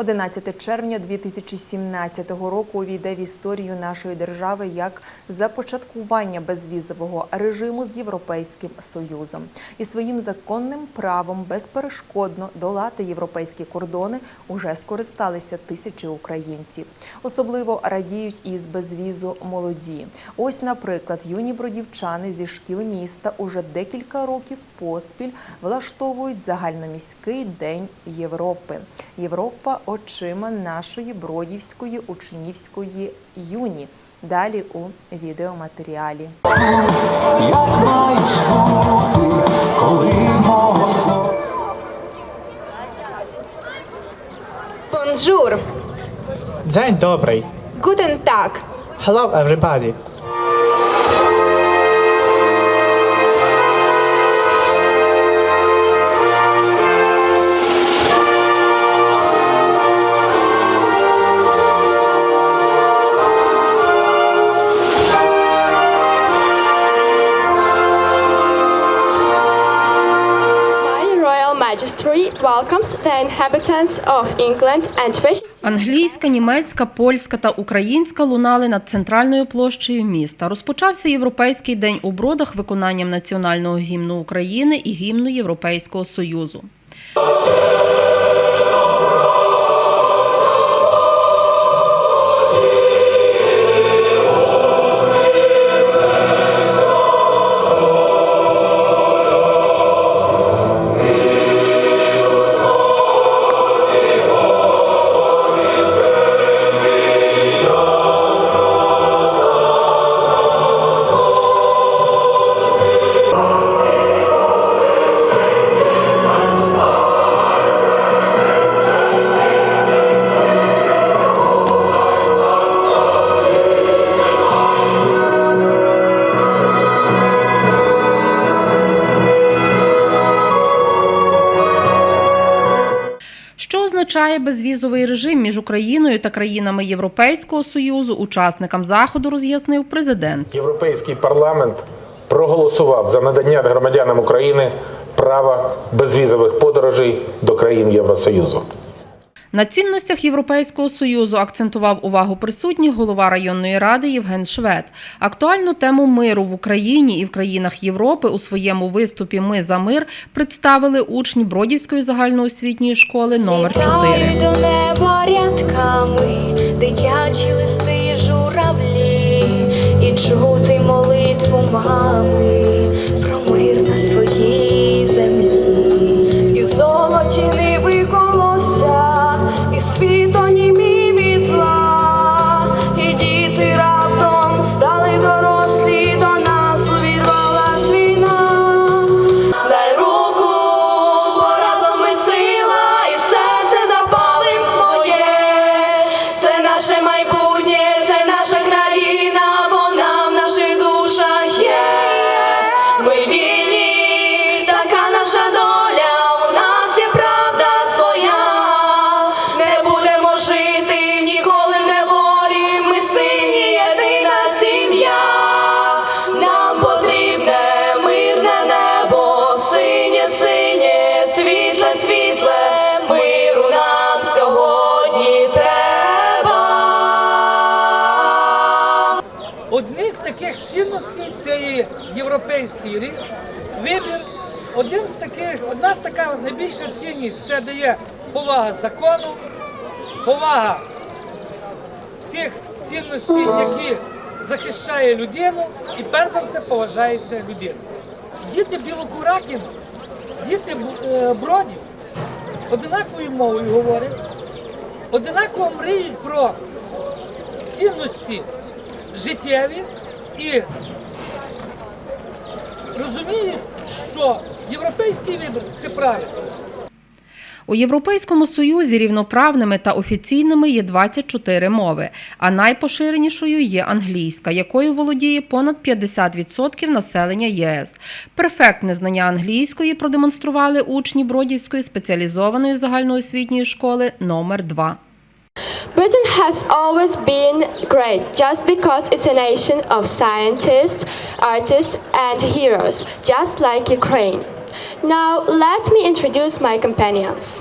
11 червня 2017 року увійде в історію нашої держави як започаткування безвізового режиму з Європейським Союзом і своїм законним правом безперешкодно долати європейські кордони уже скористалися тисячі українців. Особливо радіють із безвізу молоді. Ось, наприклад, юні бродівчани зі шкіл міста уже декілька років поспіль влаштовують загальноміський день Європи. Європа очима нашої бродівської учнівської юні. Далі у відеоматеріалі. Як маєш бути, коли мого слова Bonjour, Dzień dobry. guten Tag. Hello everybody. Majesty welcomes the inhabitants of England and Англійська, німецька, польська та українська лунали над центральною площею міста. Розпочався європейський день у бродах виконанням національного гімну України і гімну Європейського Союзу. Що безвізовий режим між Україною та країнами Європейського Союзу? Учасникам заходу роз'яснив президент. Європейський парламент проголосував за надання громадянам України права безвізових подорожей до країн Євросоюзу. На цінностях Європейського союзу акцентував увагу присутніх голова районної ради Євген Швед. Актуальну тему миру в Україні і в країнах Європи у своєму виступі Ми за мир представили учні Бродівської загальноосвітньої школи номер 4 Літають до неба рядками, дитячі листи журавлі, і чути молитву мами європейський рік, вибір. Один з таких, одна з така найбільша цінність це дає повага закону, повага тих цінностей, які захищає людину, і перш за все поважається людина. Діти білокуракін, діти е, бродів одинаковою мовою говорять, одинаково мріють про цінності життєві і розуміють, що європейський вибір це правильно. У Європейському Союзі рівноправними та офіційними є 24 мови, а найпоширенішою є англійська, якою володіє понад 50% населення ЄС. Перфектне знання англійської продемонстрували учні Бродівської спеціалізованої загальноосвітньої школи номер 2 Britain has always been great just because it's a nation of scientists, artists, and heroes, just like Ukraine. Now, let me introduce my companions.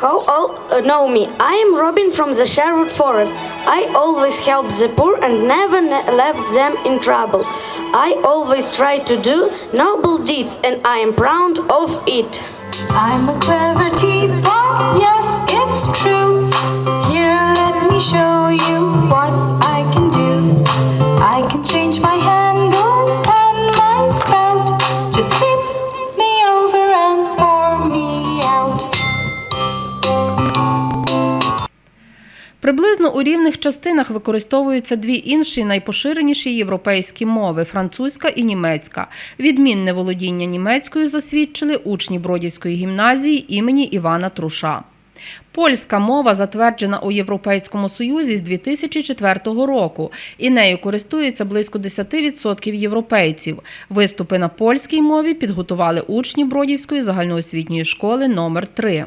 How all know me? I am Robin from the Sherwood Forest. I always help the poor and never ne- left them in trouble. I always try to do noble deeds, and I am proud of it. I'm a clever teapot, yes, it's true. Me show you what I can do. I can change my handle and my spout. Just tip me over and pour me out. Приблизно у рівних частинах використовуються дві інші найпоширеніші європейські мови французька і німецька. Відмінне володіння німецькою засвідчили учні Бродівської гімназії імені Івана Труша. Польська мова затверджена у Європейському Союзі з 2004 року, і нею користується близько 10% європейців. Виступи на польській мові підготували учні Бродівської загальноосвітньої школи номер 3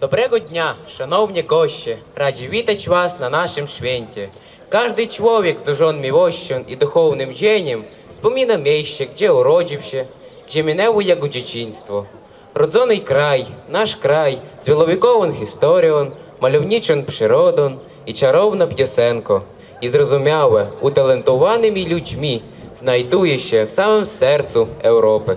Добрego dnia, szanowni goście! Radzi witać Was na naszym święcie. Każdy człowiek znużony miłością i duchownym dzieniem wspomina miejsce, gdzie urodził się, gdzie minęło jego Rodzony kraj, nasz kraj, z wielowieковą historią, malowniczą przyrodą i czarowną piosenką. I zrozumiałe, utalentowanymi ludźmi znajduje się w samym sercu Europy.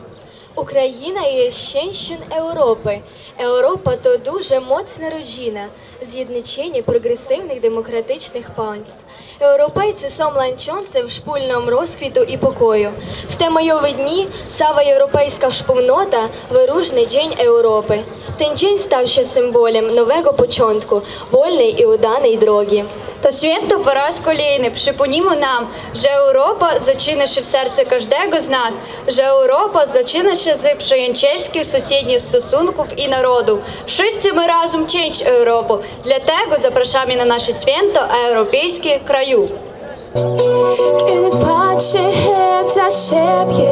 Україна є щенщин Європи. Європа то дуже моцна родина, з'єднання прогресивних демократичних панств. Європейці сом ланчонце в шпульному розквіту і покою. В те майові дні сава європейська шпульнота виружний день Європи. Ten dzień stał się symbolem nowego początku, wolnej i udanej drogi. To święto po raz kolejny przypomnimo nam, że Europa zaczyna się w sercu każdego z nas, że Europa zaczyna się z przyjacielskich sąsiednich stosunków i narodów. Wszyscy my razem cięć Europę, dlatego zapraszamy na nasze święto europejskie kraju. Kiedy patrzę za siebie,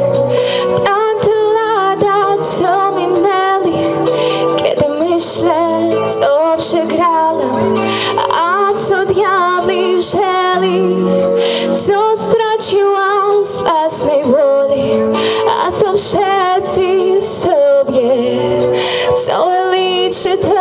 w tamte lata, co minęli Kiedy myślę, wzięli Co straciłam z własnej woli, a co przeciw sobie Co liczę, to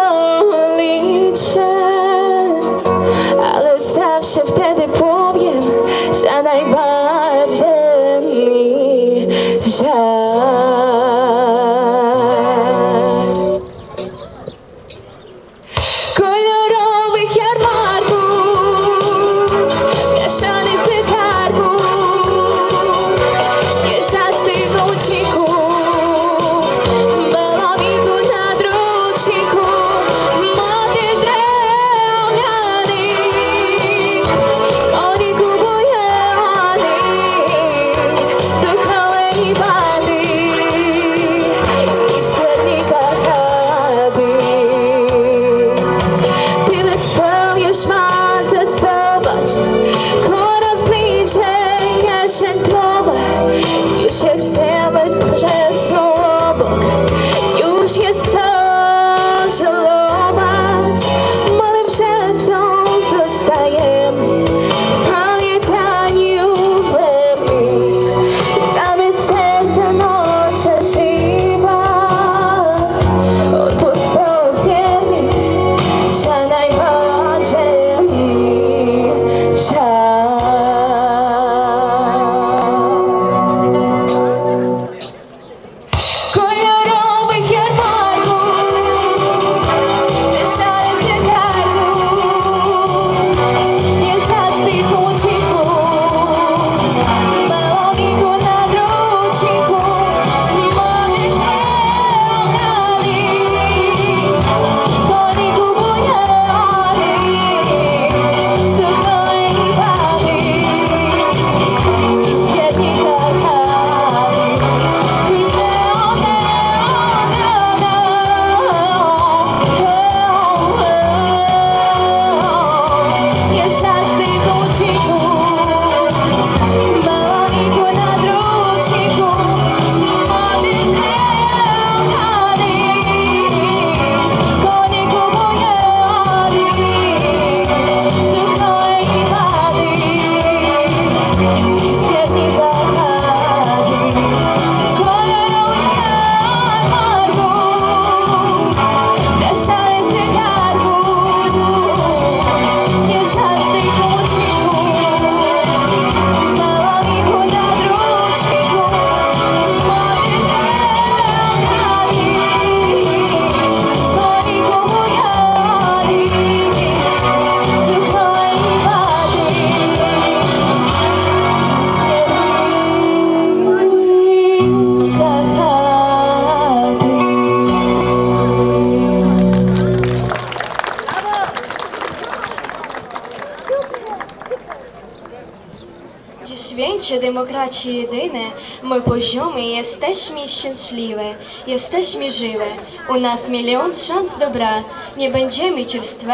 Czy demokraci jedyne, my poziomy jesteśmy szczęśliwe, jesteśmy żywe. U nas milion szans dobra, nie będziemy czerstwe,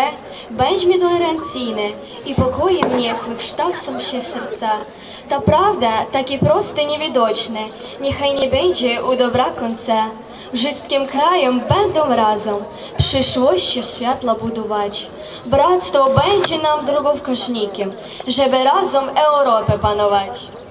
bądźmy tolerancyjne i pokojem niech wykształcą się serca. Ta prawda, takie proste niewidoczne, niechaj nie będzie u dobra końca. Wszystkim krajom będą razem przyszłość światła budować. Bractwo będzie nam drogowskaźnikiem, żeby razem Europę panować.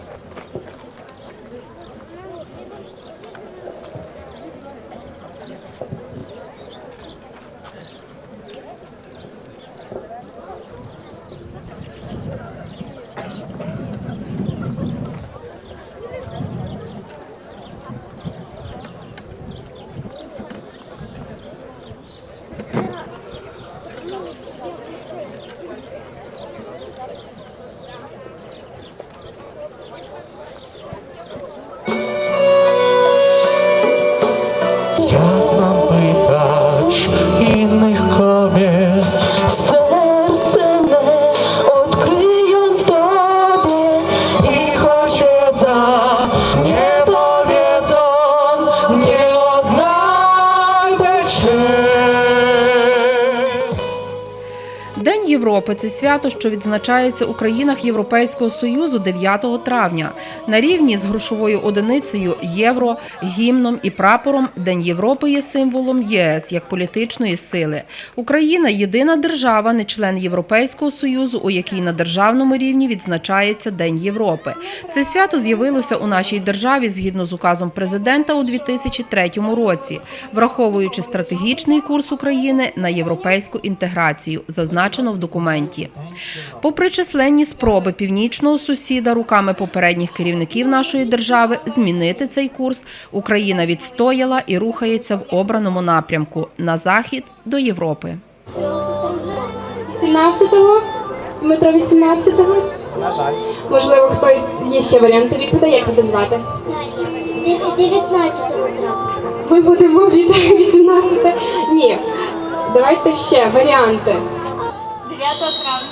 Європи це свято, що відзначається у країнах Європейського Союзу 9 травня. На рівні з грошовою одиницею євро, гімном і прапором День Європи є символом ЄС як політичної сили. Україна єдина держава, не член Європейського Союзу, у якій на державному рівні відзначається День Європи. Це свято з'явилося у нашій державі згідно з указом президента у 2003 році, враховуючи стратегічний курс України на європейську інтеграцію, зазначено в документі. Попри численні спроби північного сусіда руками попередніх керівників нашої держави змінити цей курс, Україна відстояла і рухається в обраному напрямку на захід до Європи. 17-го? Дмитро 18-го? На жаль. Можливо, хтось є ще варіанти відповідей, як тебе звати? 19 травня. Ми будемо від 18. Ні. Давайте ще варіанти. 9 травня.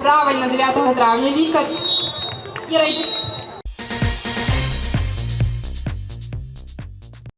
Правильно, 9 травня. Віка. Іра, йди